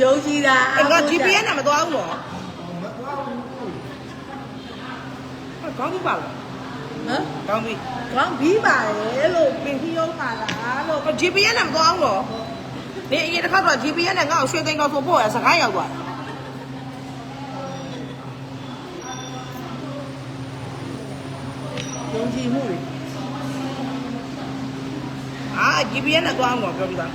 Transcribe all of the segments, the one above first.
ယုံကြည်တာအဲ့က GPS နဲ့မသွားဘူးနော်ကောင်းပြီပါလားဟမ်ကောင်းပြီကောင်းပြီးပါတယ်လို့ပင်ပြီးရောက်ပါလားလို့ GPS နဲ့မသွားဘူးနော်ဒီအရင်တစ်ခါတော့ GPS နဲ့ငါ့ကိုရွှေသိန်းကောက်ဆိုပို့ရစကားရောက်သွားယုံကြည်မှုတွေအာ GPS နဲ့သွားအောင်တော့ပြောပြပါ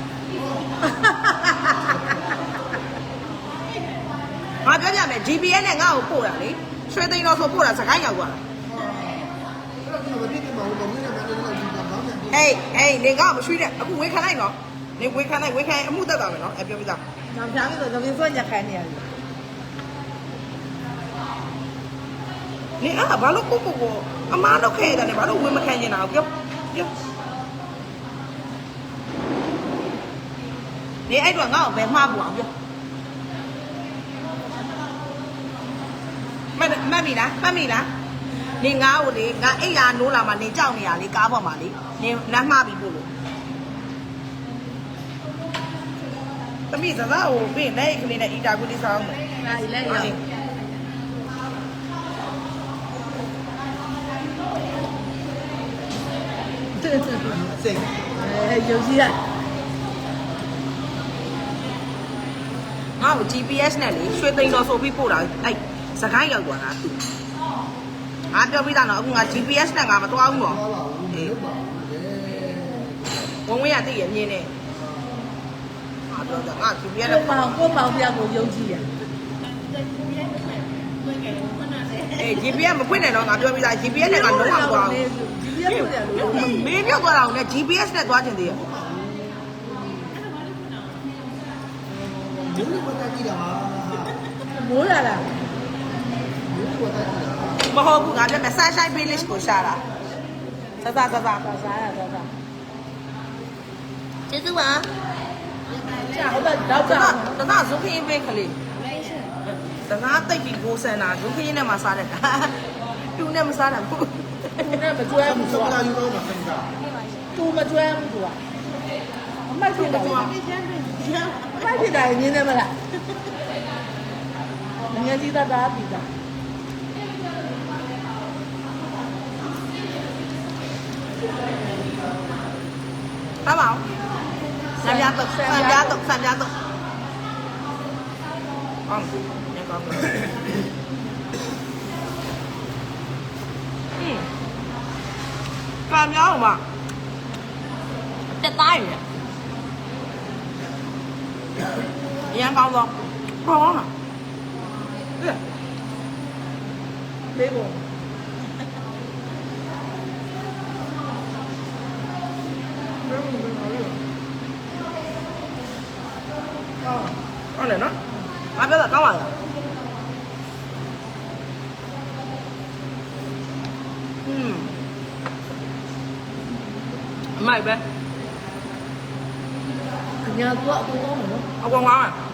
ငါပြောပြမယ် GPS နဲ့ငါ့ကိုပို့ရလေရွှေသိန်းကောက်ဆိုပို့တာစကားရောက်သွားအေးအေးနေငါ့ကိုမရွှေတဲ့အခုဝေခံလိုက်နော်နေဝေခံလိုက်ဝေခံအမှုတက်သွားမယ်နော်အဲပြောပြတာနောင်ချားလို့တော့ဒီဆွညက်ခိုင်းနေရတယ်နေအာဘာလို့ကိုကိုကိုအမားတော့ခဲရတယ်ဘာလို့ဝင်မခံနေတာပြောပြောနေအဲ့တော့ငါ့ကိုဘယ်မှားပူအောင်ပြော မတ်မတ်ပြီလားမတ်ပြီလားနေငါ့ကိုလေငါအိယာနိုးလာမှနေကြောက်နေရလေကားပေါ်မှာလေနေနမ်းမှားပြီပို့လို့တမိစကားကိုပြင်နေကလေးနဲ့အီတာကူလေးဆောင်မယ်ဒါကြီးလည်းရောက်စိတ်အဲယုံကြည်ရငါ့ကို GPS နဲ့လေရွှေသိန်းတော်ဆိုပြီးပို့တာအဲ့ စကိုင်းရောက်သွားတာသူငါပြောပြီးသားနော်အခုငါ GPS နဲ့ငါမသွားဘူးနော်အေးဝင်ဝင်ရသိရမြင်နေငါပြောတာငါ GPS ကိုနဲ့ပေါင်ကိုပေါင်ပြကိုယုံကြည်ရအေး GPS မဖွင့်နဲ့တော့ငါပြောပြီးသား GPS နဲ့ငါလုံးဝမသွားဘူးဒီပြရတယ်လို့မင်းပြောသွားတာကိုလည်း GPS နဲ့သွားချင်သေးရဲ့မိုးလာလား မဟုတ်ဘူးငါပြောမယ် Sunshine Village ကိုရှာတာစစစစသာစားရသာစားကျေးဇူးပါချာဟုတ်တော့တော့တကနာတနာဇုခင်းပဲခလေးတနာတိတ်ပြီးကိုဆန်တာဇုခင်းနဲ့မှစားတယ်တူနဲ့မစားတာဘူးသူနဲ့မကျွဲဘူးသူကသူမကျွဲဘူးသူကအမိုက်ဖြစ်တယ်ကွာအမိုက်ဖြစ်တယ်နင်းနေမလားငါကြီးတာတာပြီတာထားပါဦးဆံပြားတော့ဆံပြားတော့ဆံပြားတော့အောင်ညကောင်းတော့ဟင်းကံများအောင်မတက်တိုင်းရရန်ကောင်းတော့ကောင်းလားလေးပုံဟုတ်တယ်နော်ငါပြောတာကောင်းပါလားอืมအမိုက်ပဲညာသူကအကူကောင်းတ ယ်နော်အကောင်ကောင်းอ่ะငါတို့လာတိုင်းတော့ဒါအညာသူမှရတယ်အညာသူမှရတဲ့ ဟာတွေအကူကောင်းတယ်အကောင်ကောင်းတယ်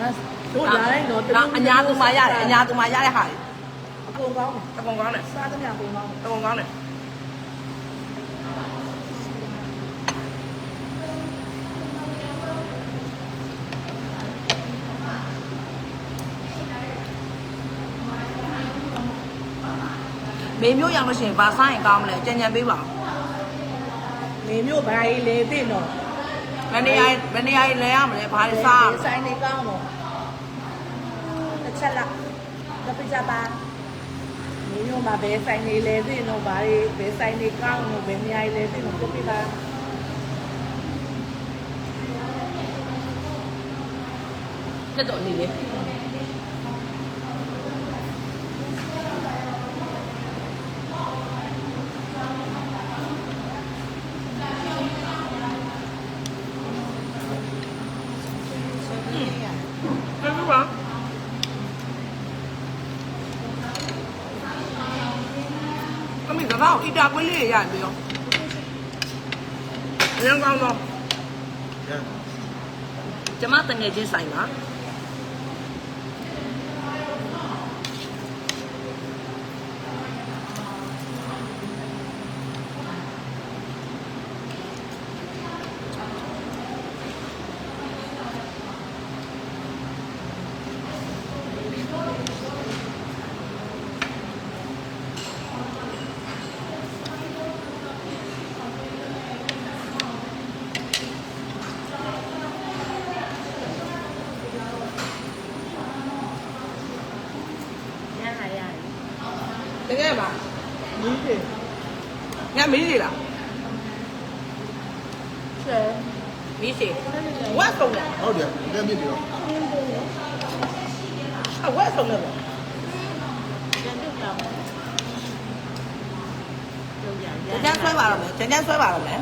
စားသမျှပုံကောင်းတယ်အကောင်ကောင်းတယ်မေမျိုးရော က်လို့ရှိရင်ဗာဆိုင်ရင်ကောင်းမလဲကြံကြံပေးပါဦးနေမျိုးဘာကြီးလေသိတော့ဘယ်နေရာဘယ်နေရာလဲရမလဲဘာတွေစားရမလဲဆိုင်နေကောင်းတော့တစ်ချက်လောက်တစ်ပကြပါနေ မျိုးမှာဘယ်ဆိုင်နေလဲသိတော့ဘာကြီးဘယ်ဆိုင်နေကောင်းတော့ဘယ်နေရာလဲသိတော့ပြပြပါတက်တော့နေလေပြန်ပါအ မေကတော့အီတာကွေးလေးရရပြီရောအရင်ကောင်းတော့ကျမတငယ်ချင်းဆိုင်ပါ ကယ်ပါမီးတယ်ညမီးလေလားဆယ်မီးစီဝက်ဆုံးတယ်ဟုတ်တယ်တက်မြင့်ပြီတော့အဝက်ဆုံးတယ်ပေါ့ကျန်တော့တော့ကျော်ရရကျန်ကျန်ဆွဲပါတော့မယ်ကျန်ကျန်ဆွဲပါတော့မယ်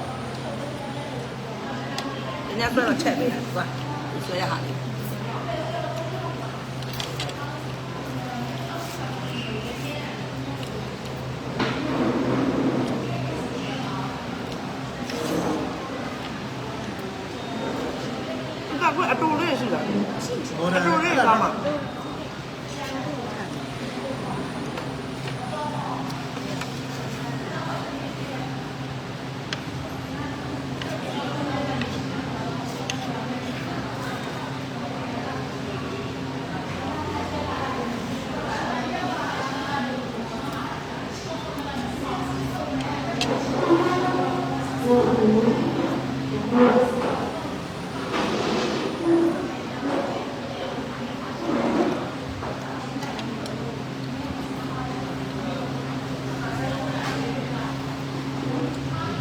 ကျန်ကျန်ဆွဲတော့ချက်ပေးတယ်ကွာဆွဲရဟာလေးဒါကအတူလေးရှိတာ ဟော အ တယ် တူလေးကောင်းမှာ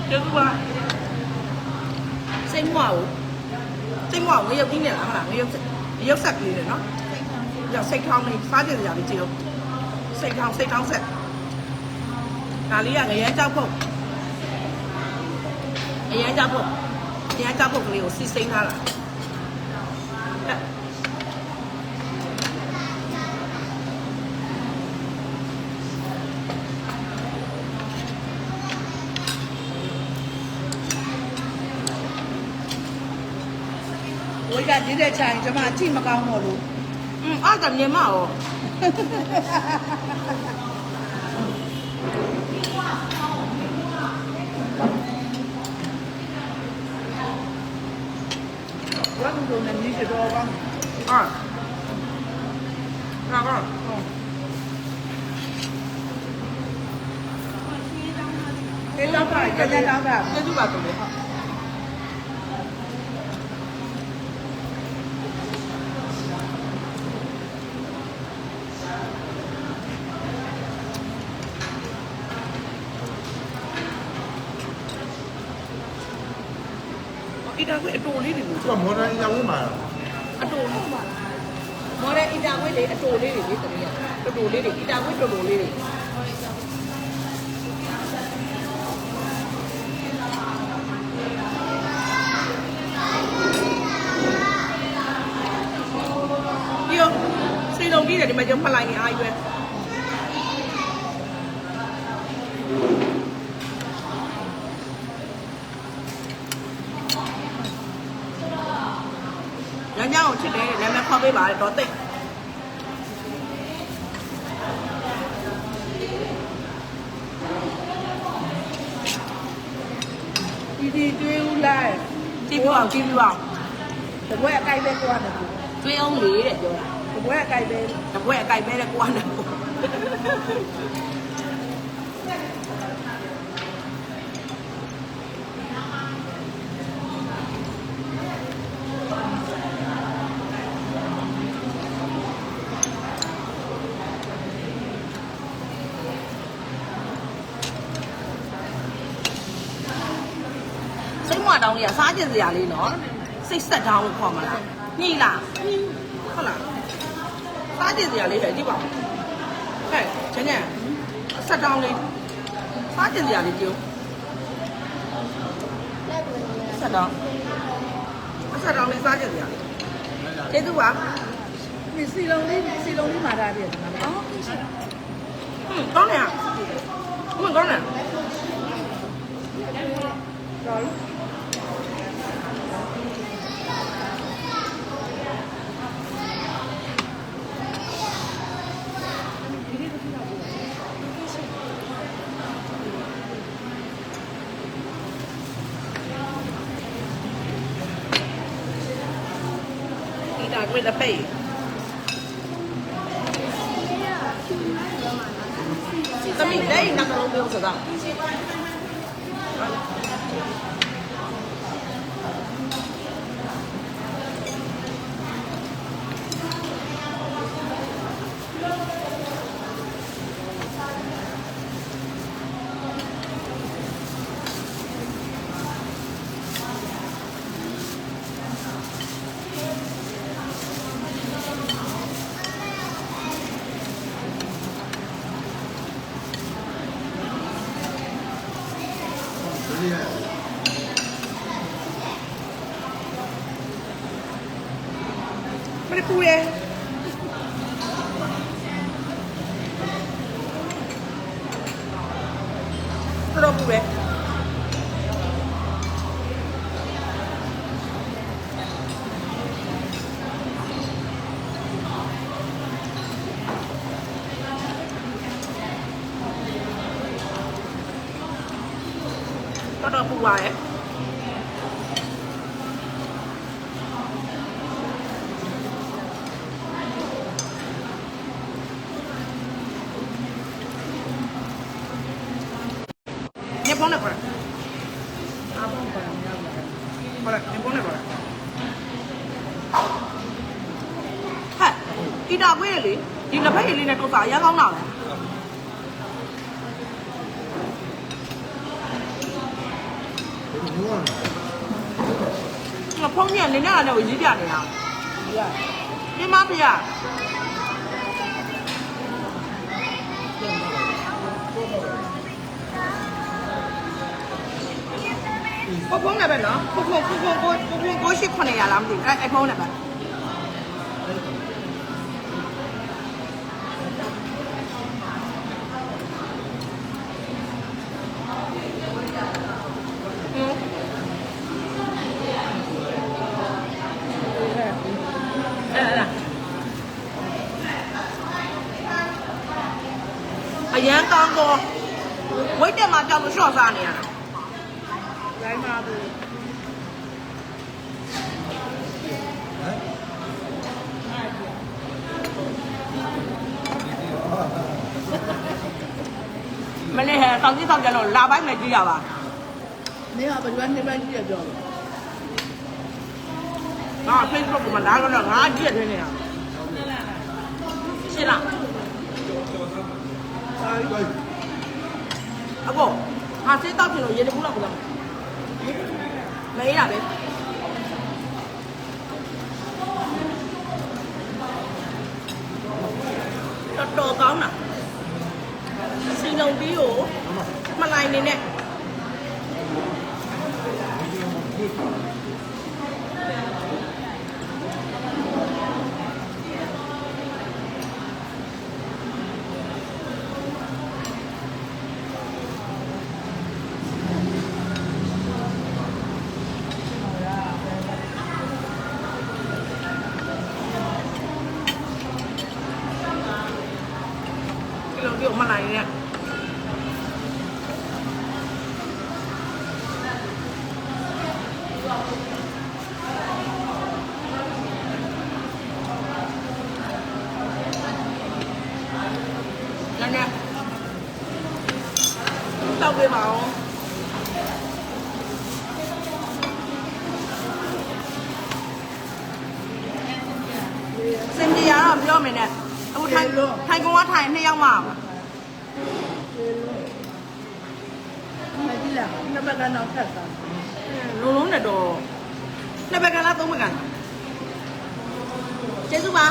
ကျေးဇူးပါစိတ်မွားဘူးစိတ်မွားဘူးငရုတ်ကြီးနေလားမလားင ရုတ်ငရုတ်ဆက်ပြီးတယ်နော်ကြောက်စိတ်ထောင်းလေးစားကြကြပြီးကြည့်ဦးစိတ်ထောင်းစိတ်ထောင်းဆက်ဒါလေးကငရဲကြောက်ဖို့ငရဲကြောက်ဖို့ငရဲကြောက်ဖို့ကလေးကိုစီစိမ့်ထားတာအဲ့ ရစ်တဲ့ချာရင်ကျမအကြည့်မကောင်းတော့လို့อืมအဲ့ဒါမြင်မအောင်ဘာလို့လဲမြည်ကြတော့ကောင်းအာနာကောဒီလောက်ပါကြတဲ့လောက်ပါကျေးဇူးပါသူလေးဟုတ် ကမော်ဒန်အရာဝင်းမှာအတူလေးပါမော်ဒယ်အီတာဝဲလေအတူလေးတွေလေတမီးကအတူလေးတွေအီတာဝဲတူတူလေးတွေပြီးတော့စိတ်လုံးကြီးတယ်ဒီမှာကျမှတ်လိုက်ရင်အားရွယ်ညညကိုချ စ်တယ်နာမည်ခေါ်ပေးပါတော့တိတ်ဒီဒီကျွေးဦးလိုက်ကြည့်ပြအောင်ကြည့်ပြအောင်တပွဲအကြိုက်ပဲကွာတယ် ကျွေးအောင်လေးတဲ့ပြောတာ တပွဲအကြိုက်ပဲ တပွဲအကြိုက်ပဲတဲ့ကွာတယ်စိတ်မွတောင်းလေးက စားကျင်စရာလေးနော်စိတ်ဆက်တောင်းလို့ခေါ်မလားညှိလားဟုတ်လားစားကျင်စရာလေးပဲကြည့်ပါဦးဟဲ့ချင်ချင်ဆက်တောင်းလေးစားကျင်စရာလေးကြည့်ဆက်တောင်းဆက်တောင်းလေးစားကျင်စရာလေးကျေးဇူးပါဒီစီလုံးလေးစီလုံးလေးမှာထားတယ်ဒီမှာအော်ဟွန်းကောင်းတယ်ဟွန်းကောင်းတယ်တော်ဒီ တာကွေးတဲ့ဖေးသမီးလေးနောက်တော့ပြောစကား厉害。မရပူရဲတော်တော်ပူရဲ တော်တော်ပူပါရဲ့ညပုံနဲ့ခေါ်တယ်အားလုံးပါများပါခေါ်တယ်ညပုံနဲ့ခေါ်တယ်ဟဲ့ဒီတာခွေးလေဒီလက်ဖက်ရည်လေးနဲ့တော့စာအရမ်းကောင်းတာပဲ န်းကြီးကနေနဲ့လည်းရေးပြနေတာဒီကပြမဖေရဖုန်းနဲ့ပဲနော်ဖုန်းဖုန်းဖုန်းဖုန်းကိုဖုန်းကိုရှိ900လားမသိဘူးအဲအဲ့ဖုန်းနဲ့ပဲဟင်း အဲ့ဒါအရန်ကောင်းတော့ဝိတ်တက်မှာကြောက် လို့ရှော့စားနေရတာလိုင်းမှာဘူးမနေ့ဟဲ့တောင်ကြီးတောင်ကျတော့လာပိုင်းမဲ့ကြည့်ရပါနေကဘယ်လိုနေပိုင်းကြည့်ရပြောလို့ငါ Facebook ကမှလာတော့ငါကြည့်ရနေရရှင်းလား对。အကောဟာစေးတောက်ချင်လို့ရေတကူလောက်ကိုလာမအေးရပဲတော်တော်ကောင်းတာစီလုံးပြီးကိုမလိုက်နေနဲ့ ဒီလိုပြုတ်မလိုက်နဲ့နည်းနည်း တောက်ပေးပါဦးစင်ကြီးရတော့ပြောမယ်နဲ့အခုထိုင်ထိုင်ကောင်ကထိုင်နှစ်ယောက်မှပါ မကြည့်လားနှစ်ဘက်ကတော့ဖတ်တာ လုံးလုံးနဲ့တော့နှစ်ဘက်ကလားသုံးဘက်ကလားကျေးဇူးပါ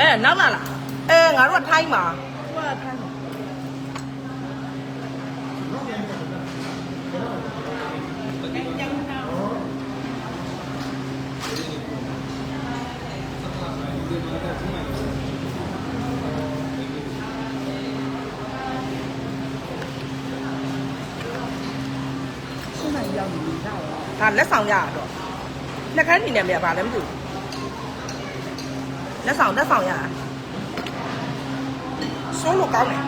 အဲ နောက်လာလားအဲငါတို့ကထိုင်းမှာသူကထိုင်းတယ်ရှင်းနိုင်ရောက်နေကြတော့ဒါလက်ဆောင်ရတော့လက်ခန်းနေနေမြတ်ပါလည်းမသိဘူး လက်ဆောင်လက်ဆောင်ရဆိုးလို့ကောင်းတယ်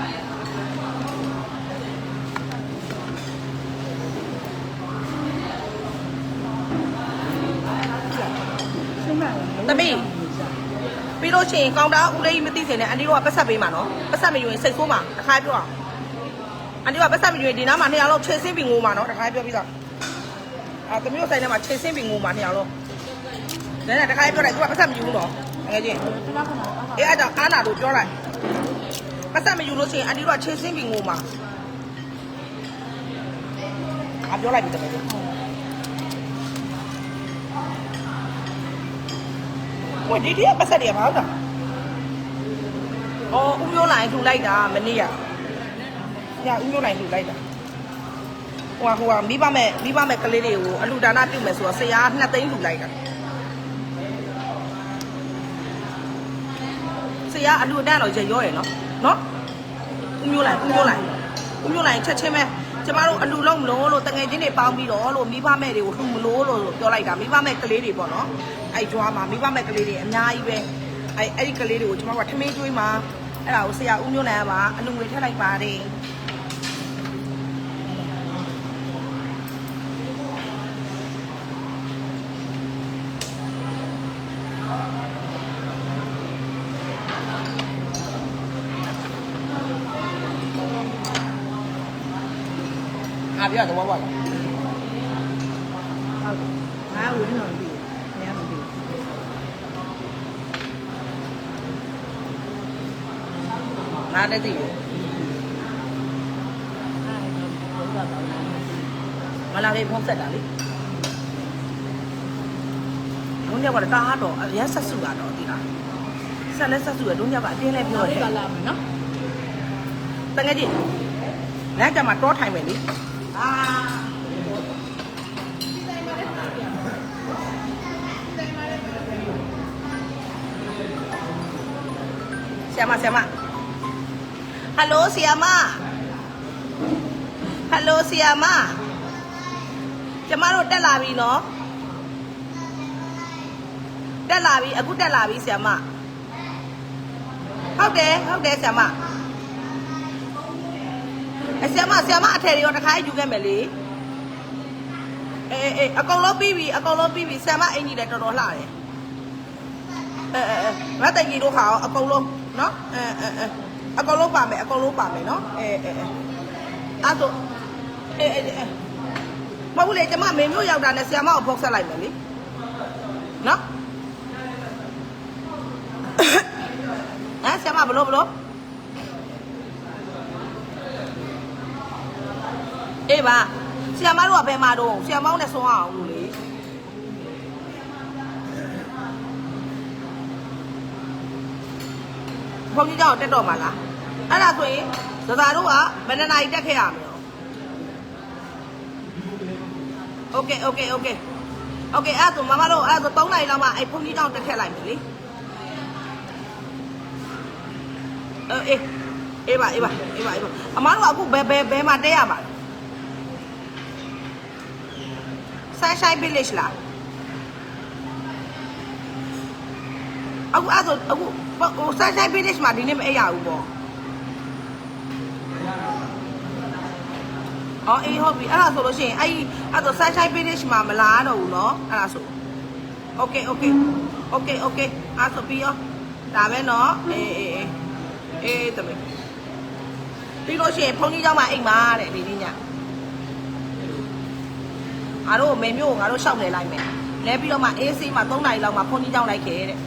ရှင်းနိုင်သမီးပြီးလို့ရှိရင်ကောင်တာဦးလေးမသိစင်နဲ့အန်တီတို့ကပတ်ဆက်ပေးမှာနော်ပတ်ဆက်မယူရင်စိတ်ဆိုးမှာတစ်ခါပြောအောင်အန်တီကပတ်ဆက်မယူရင်ဒီနားမှာနှစ်ယောက်လောက်ခြေစင်းပြီးငိုမှာနော်တစ်ခါပြောပြီးတော့အာသမီးတို့ဆိုင်ထဲမှာခြေစင်းပြီးငိုမှာနှစ်ယောက်လောက်နဲနဲတခါလေးပြောလိုက်သူကပတ်သက်မယူဘူးနော် ငယ်ချင်းခဏခဏအေးအဲ့ကြောင့်အာနာတို့ပြောလိုက်ပတ်သက်မယူလို့ရှိရင်အန်တီတို့ကချေစင်းပြီးငိုမှာငါပြောလိုက်ပြီတကယ်လို့ဝဒီဒီပတ်သက်တယ်ဘာလို့လဲအော်ဦးမျိုးလိုင်းထူလိုက်တာမနေ့ကညဦးမျိုးလိုင်းထူလိုက်တာဟိုကဟိုကမိဘမဲ့မိဘမဲ့ကလေးတွေကိုအလူဒါနပြုမယ်ဆိုတော့ဆရာနှစ်သိန်းထူလိုက်တာ ဆရာအလူအတန်းတော့ရရောရယ်နော်နော်ဦးမျိုးလိုက်ဦးမျိုးလိုက်ဦးမျိုးလိုက်ချက်ချင်းပဲကျမတို့အလူလုံးမလို့လို့တငယ်ချင်းတွေပေါင်းပြီးတော့လို့မိဘမဲ့တွေကိုလှူမလို့လို့ပြောလိုက်တာမိဘမဲ့ကလေးတွေပေါ့နော်အဲ့ကြွားမှာမိဘမဲ့ကလေးတွေအများကြီးပဲအဲ့အဲ့ဒီကလေးတွေကိုကျမတို့ကထမင်းကျွေးမှာအဲ့ဒါကိုဆရာဦးမျိုးလိုက်ကအလူငွေထည့်လိုက်ပါတယ် ငါပြောတော့ဘာလဲငါဝင်တော့ပြီနေရာမပြီငါလည်းသိတယ်အဲ့ဒါတော့ဘုရားပါမလာလေးဖုံးဆက်တာလေဒုညကတော့တားတော့အရက်ဆက်စုတာတော့ဒီလားဆက်လက်ဆက်စုရဒုညကအတင်းလဲပြောတော့တယ်ကလာမယ်နော်တကယ်ကြီးလမ်းကြမှာတောထိုင်မယ်လေအာ ဆရာမဆရာမဟယ်လိုဆရာမဟယ်လိုဆရာမကျမတို့တက်လာပြီနော်တက်လာပြီအခုတက်လာပြီဆရာမဟုတ်တယ်ဟုတ်တယ်ဆရာမ အဆရာမဆရာမအထယ်တွေရောတစ်ခါယူခဲ့မယ်လေအေးအေးအကုန်လုံးပြီးပြီအကုန်လုံးပြီးပြီဆရာမအင်ကြီးလည်းတော်တော်လှတယ်အဲအဲအဲငါတကြီးတို့ဟာအကုန်လုံးနော်အဲအဲအဲအကုန်လုံးပါမယ်အကုန်လုံးပါမယ်နော်အဲအဲအဲအဲ့တော့အဲအဲအဲမဟုတ်ဘူးလေကျမမေမျိုးရောက်တာနဲ့ဆီယမကိုဖုတ်ဆက်လိုက်မယ်လေနော်အဲဆီယမဘလို့ဘလို့ အေးပါဆီယမတို့ကဘယ်မှာတော့ဆီယမောင်းနဲ့ဆုံးအောင်လို့လေဘုန်းကြီးကြောင့်တက်တော့မှာလားအဲ့ဒါဆိုရင်ဇဇာတို့ကဘယ်နှနာရီတက်ခဲ့ရမလဲ Okay okay okay okay အဲ့ဒါဆိုမမတို့အဲ့ဒါဆို3နာရီလောက်မှအဲ့ဘုန်းကြီးကြောင့်တက်ခဲ့လိုက်ပြီလေအေးအေးပါအေးပါအေးပါအေးပါအမတို့ကအခုဘယ်ဘယ်ဘယ်မှာတက်ရပါလဲ Sunshine Village လား အခုအဲ့ဆိုအခုဟို sunshine village မှာဒီနေ့မအိပ်ရဘူးပေါ့အော်အေးဟုတ်ပြီအဲ့ဒါဆိုလို့ရှိရင်အဲ့ဒီအဲ့ဆို sunshine village မှာမလာတော့ဘူးเนาะအဲ့ဒါဆို okay okay okay okay အဲ့ဆိုပြီးရောဒါပဲเนาะအေးအေးအေးအေးတမီးပြီးလို့ရှိရင်ဘုန်းကြီးเจ้าမှာအိမ်မှာတဲ့ဒီနေ့ည ငါတို့မေမျိုးကိုငါတို့ရှောက်လဲလိုက်မယ်လဲပြီးတော့မှအေးဆေးမှ3နာရီလောက်မှဖုန်းကြီးကြောင်းလိုက်ခဲ့တဲ့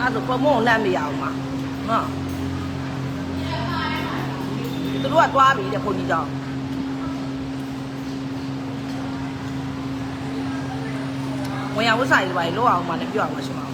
အဲ့ဒါပမုံလမ်းမရအောင်ပါနော်သူတို့ကသွားပြီတဲ့ဖုန်းကြီးကြောင်းဝင်ရဝတ်စာရေးပါလေလောက်အောင်မှလည်းပြောအောင်ပါရှင်ပါ